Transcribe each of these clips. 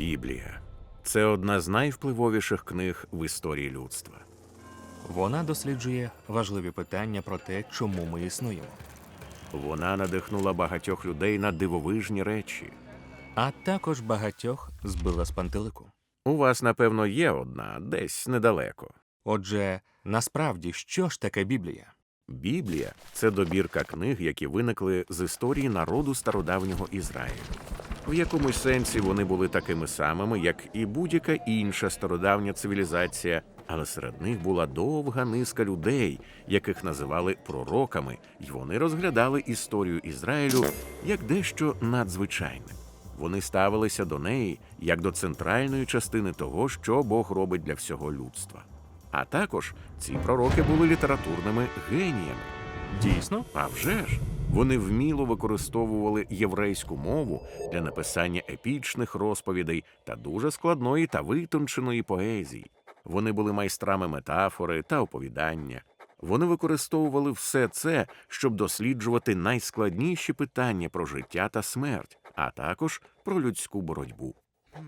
Біблія це одна з найвпливовіших книг в історії людства. Вона досліджує важливі питання про те, чому ми існуємо, Вона надихнула багатьох людей на дивовижні речі. а також багатьох збила з пантелику. У вас, напевно, є одна десь недалеко. Отже, насправді, що ж таке Біблія? Біблія це добірка книг, які виникли з історії народу стародавнього Ізраїлю. В якомусь сенсі вони були такими самими, як і будь-яка інша стародавня цивілізація, але серед них була довга низка людей, яких називали пророками, і вони розглядали історію Ізраїлю як дещо надзвичайне. Вони ставилися до неї як до центральної частини того, що Бог робить для всього людства. А також ці пророки були літературними геніями. Дійсно? А вже ж вони вміло використовували єврейську мову для написання епічних розповідей та дуже складної та витонченої поезії. Вони були майстрами метафори та оповідання. Вони використовували все це, щоб досліджувати найскладніші питання про життя та смерть, а також про людську боротьбу.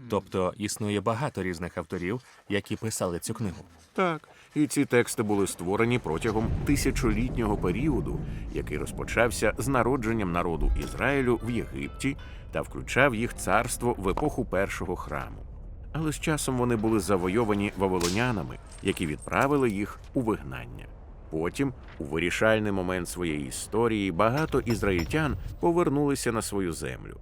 Тобто існує багато різних авторів, які писали цю книгу. Так, і ці тексти були створені протягом тисячолітнього періоду, який розпочався з народженням народу Ізраїлю в Єгипті та включав їх царство в епоху першого храму. Але з часом вони були завойовані вавилонянами, які відправили їх у вигнання. Потім, у вирішальний момент своєї історії, багато ізраїльтян повернулися на свою землю.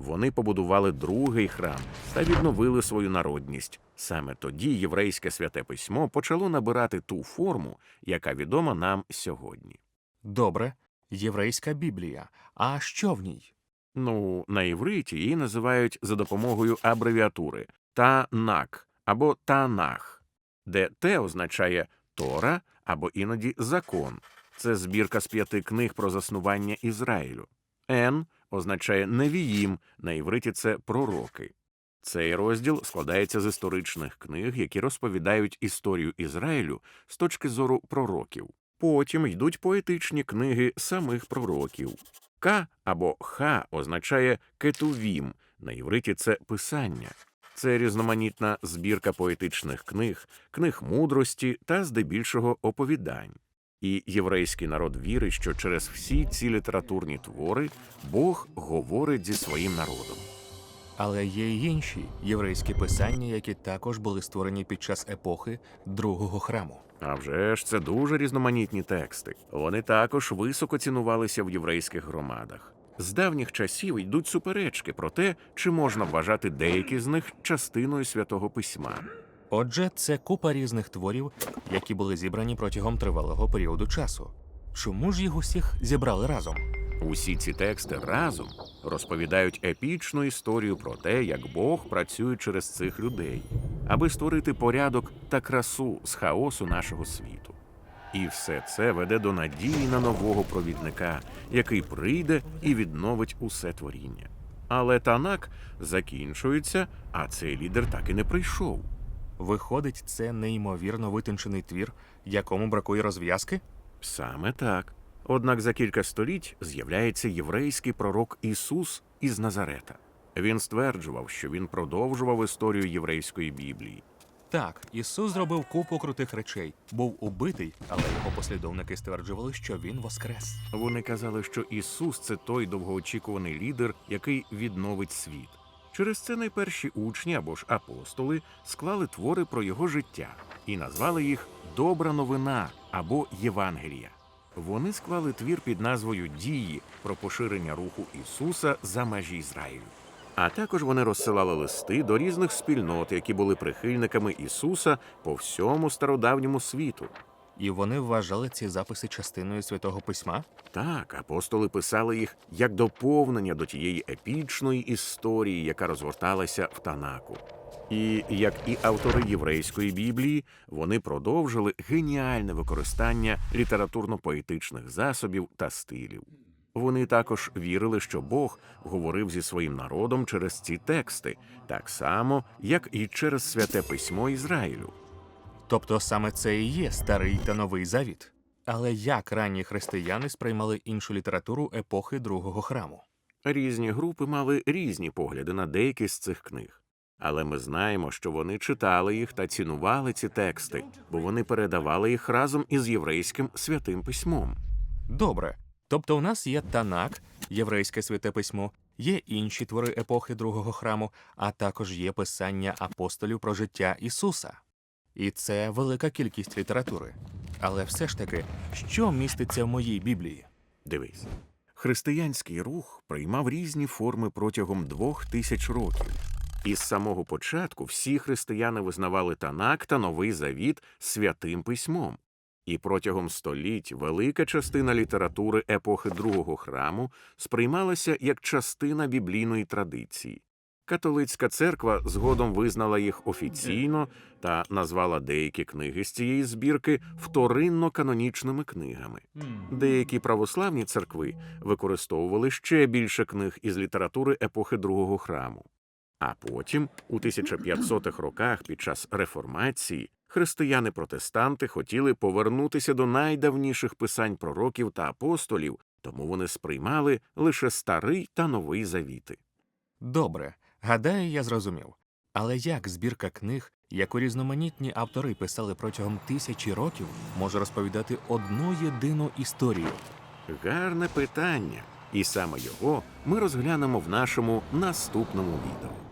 Вони побудували другий храм та відновили свою народність. Саме тоді єврейське святе письмо почало набирати ту форму, яка відома нам сьогодні. Добре, єврейська Біблія. А що в ній? Ну, на івриті її називають за допомогою абревіатури Танак або Танах, де те означає Тора або іноді закон. Це збірка з п'яти книг про заснування Ізраїлю. Н означає невіїм, на івриті це пророки. Цей розділ складається з історичних книг, які розповідають історію Ізраїлю з точки зору пророків. Потім йдуть поетичні книги самих пророків. К або Х означає кетувім, на івриті це писання. Це різноманітна збірка поетичних книг, книг мудрості та здебільшого оповідань. І єврейський народ вірить, що через всі ці літературні твори Бог говорить зі своїм народом. Але є й інші єврейські писання, які також були створені під час епохи другого храму. А вже ж це дуже різноманітні тексти. Вони також високо цінувалися в єврейських громадах. З давніх часів йдуть суперечки про те, чи можна вважати деякі з них частиною святого письма. Отже, це купа різних творів, які були зібрані протягом тривалого періоду часу. Чому ж їх усіх зібрали разом? Усі ці тексти разом розповідають епічну історію про те, як Бог працює через цих людей, аби створити порядок та красу з хаосу нашого світу. І все це веде до надії на нового провідника, який прийде і відновить усе творіння. Але Танак закінчується, а цей лідер так і не прийшов. Виходить, це неймовірно витончений твір, якому бракує розв'язки? Саме так. Однак за кілька століть з'являється єврейський пророк Ісус із Назарета. Він стверджував, що він продовжував історію єврейської Біблії. Так, Ісус зробив купу крутих речей, був убитий, але його послідовники стверджували, що він воскрес. Вони казали, що Ісус це той довгоочікуваний лідер, який відновить світ. Через це найперші учні або ж апостоли склали твори про його життя і назвали їх Добра новина або Євангелія. Вони склали твір під назвою Дії про поширення руху Ісуса за межі Ізраїлю. А також вони розсилали листи до різних спільнот, які були прихильниками Ісуса по всьому стародавньому світу. І вони вважали ці записи частиною святого письма? Так, апостоли писали їх як доповнення до тієї епічної історії, яка розгорталася в Танаку. І як і автори єврейської біблії, вони продовжили геніальне використання літературно-поетичних засобів та стилів. Вони також вірили, що Бог говорив зі своїм народом через ці тексти, так само, як і через святе письмо Ізраїлю. Тобто саме це і є старий та новий завіт. Але як ранні християни сприймали іншу літературу епохи другого храму? Різні групи мали різні погляди на деякі з цих книг. Але ми знаємо, що вони читали їх та цінували ці тексти, бо вони передавали їх разом із єврейським святим письмом. Добре. Тобто у нас є Танак, єврейське святе письмо, є інші твори епохи другого храму, а також є писання апостолів про життя Ісуса. І це велика кількість літератури. Але все ж таки, що міститься в моїй Біблії? Дивись, християнський рух приймав різні форми протягом двох тисяч років. І з самого початку всі християни визнавали Танак та Новий Завіт святим письмом. І протягом століть велика частина літератури епохи Другого храму сприймалася як частина біблійної традиції. Католицька церква згодом визнала їх офіційно та назвала деякі книги з цієї збірки вторинно-канонічними книгами. Деякі православні церкви використовували ще більше книг із літератури епохи Другого храму. А потім, у 1500-х роках, під час реформації, християни-протестанти хотіли повернутися до найдавніших писань пророків та апостолів, тому вони сприймали лише старий та новий завіти. Добре, гадаю, я зрозумів. Але як збірка книг, яку різноманітні автори писали протягом тисячі років, може розповідати одну єдину історію? Гарне питання, і саме його ми розглянемо в нашому наступному відео.